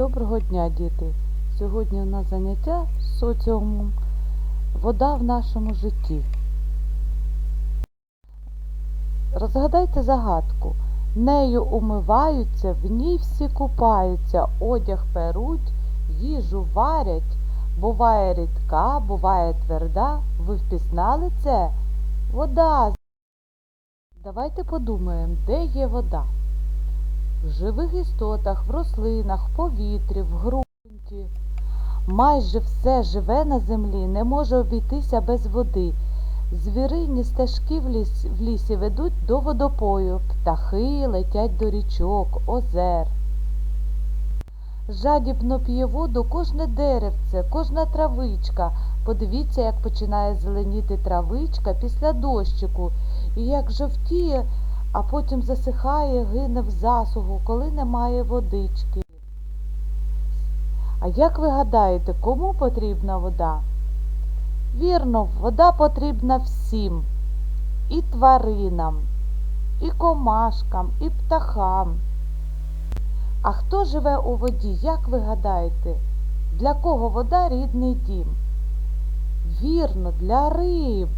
Доброго дня, діти! Сьогодні у нас заняття з соціумом Вода в нашому житті. Розгадайте загадку. Нею умиваються, в ній всі купаються, одяг перуть, їжу варять. Буває рідка, буває тверда. Ви впізнали це? Вода. Давайте подумаємо, де є вода. В живих істотах, в рослинах, в повітрі, в ґрунті. Майже все живе на землі не може обійтися без води. Звірині стежки в, ліс, в лісі ведуть до водопою, птахи летять до річок, озер. Жадібно п'є воду кожне деревце, кожна травичка. Подивіться, як починає зеленіти травичка після дощику, і як жовтіє, а потім засихає, гине в засуху, коли немає водички. А як ви гадаєте, кому потрібна вода? Вірно, вода потрібна всім. І тваринам, і комашкам, і птахам. А хто живе у воді, як ви гадаєте? Для кого вода рідний дім? Вірно, для риб.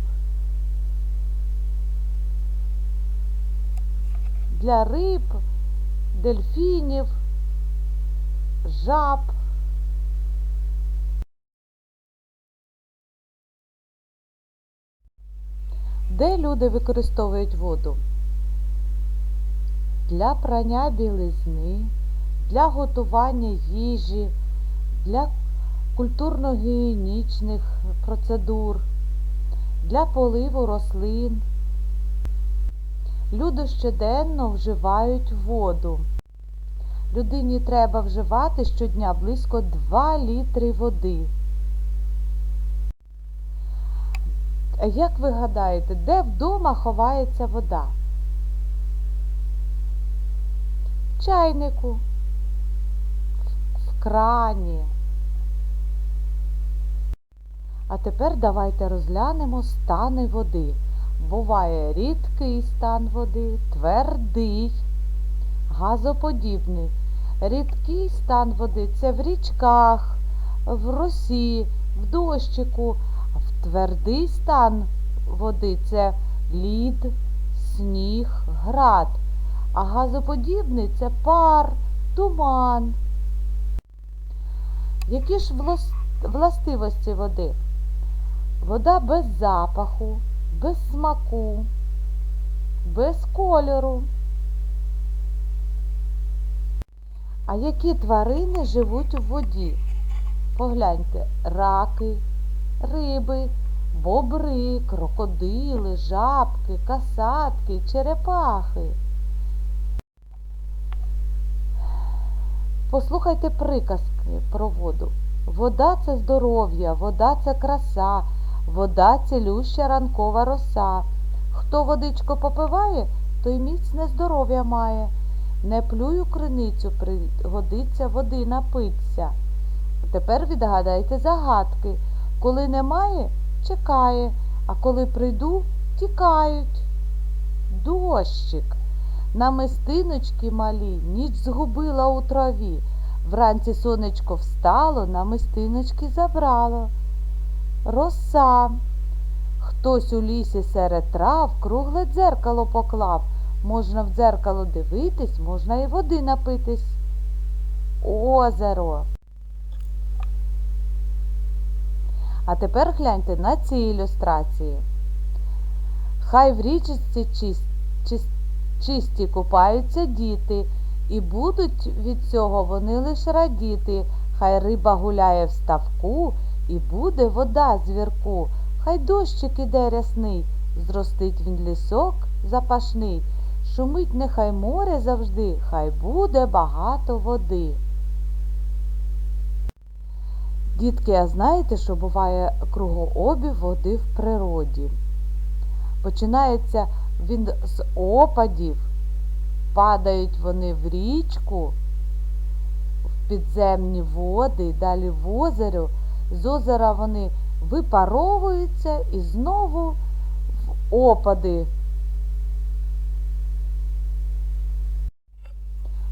Для риб, дельфінів, жаб. Де люди використовують воду? Для прання білизни, для готування їжі, для культурно-гігієнічних процедур, для поливу рослин. Люди щоденно вживають воду. Людині треба вживати щодня близько 2 літри води. А як ви гадаєте, де вдома ховається вода? В чайнику, в крані. А тепер давайте розглянемо стани води. Буває рідкий стан води, твердий, газоподібний. Рідкий стан води це в річках, в росі, в дощику. В твердий стан води це лід, сніг, град, а газоподібний це пар, туман. Які ж властивості води? Вода без запаху, без смаку, без кольору. А які тварини живуть у воді? Погляньте, раки риби, бобри, крокодили, жабки, касатки, черепахи. Послухайте приказки про воду. Вода це здоров'я, вода це краса, вода цілюща ранкова роса. Хто водичку попиває, той міцне здоров'я має. Не плюю криницю, пригодиться води напиться. Тепер відгадайте загадки. Коли немає, чекає, а коли прийду, тікають. Дощик. Намистиночки малі, ніч згубила у траві. Вранці сонечко встало, намистиночки забрало. Роса. Хтось у лісі серед трав кругле дзеркало поклав. Можна в дзеркало дивитись, можна і води напитись. Озеро. А тепер гляньте на ці ілюстрації. Хай в річці чисті, чисті, купаються діти, і будуть від цього вони лише радіти. Хай риба гуляє в ставку, і буде вода звірку. Хай дощик іде рясний, зростить він лісок запашний. Шумить нехай море завжди, хай буде багато води. Дітки, а знаєте, що буває кругообіг води в природі? Починається він з опадів, падають вони в річку, в підземні води, далі в озеро. З озера вони випаровуються і знову в опади.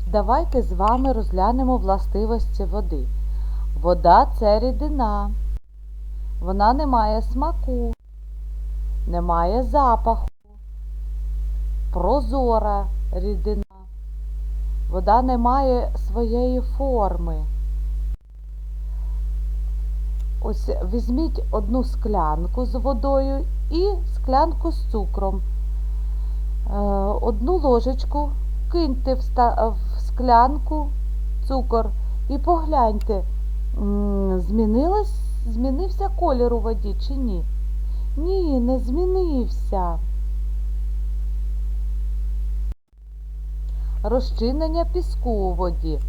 Давайте з вами розглянемо властивості води. Вода це рідина. Вона не має смаку, не має запаху, прозора рідина. Вода не має своєї форми. Ось візьміть одну склянку з водою і склянку з цукром. Е, Одну ложечку киньте в, склянку цукор і погляньте, змінилось, змінився колір у воді чи ні? Ні, не змінився. Розчинення піску у воді.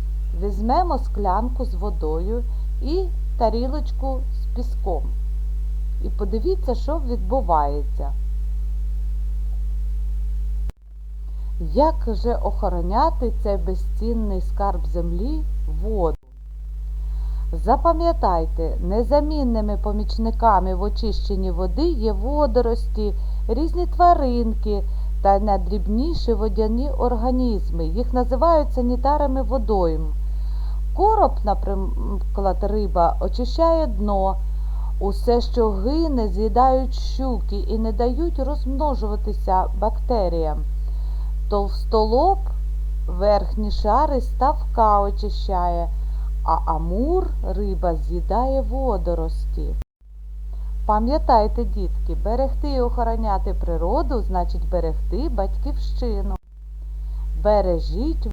Візьмемо склянку з водою і тарілочку з піском. І подивіться, що відбувається. Як же охороняти цей безцінний скарб землі воду? Запам'ятайте, незамінними помічниками в очищенні води є водорості, різні тваринки та найдрібніші водяні організми. Їх називають санітарами водойм. Короб, наприклад, риба, очищає дно. Усе, що гине, з'їдають щуки і не дають розмножуватися бактеріям. Товстолоб верхні шари ставка очищає, а амур риба з'їдає водорості. Пам'ятайте, дітки, берегти і охороняти природу значить берегти батьківщину. Бережіть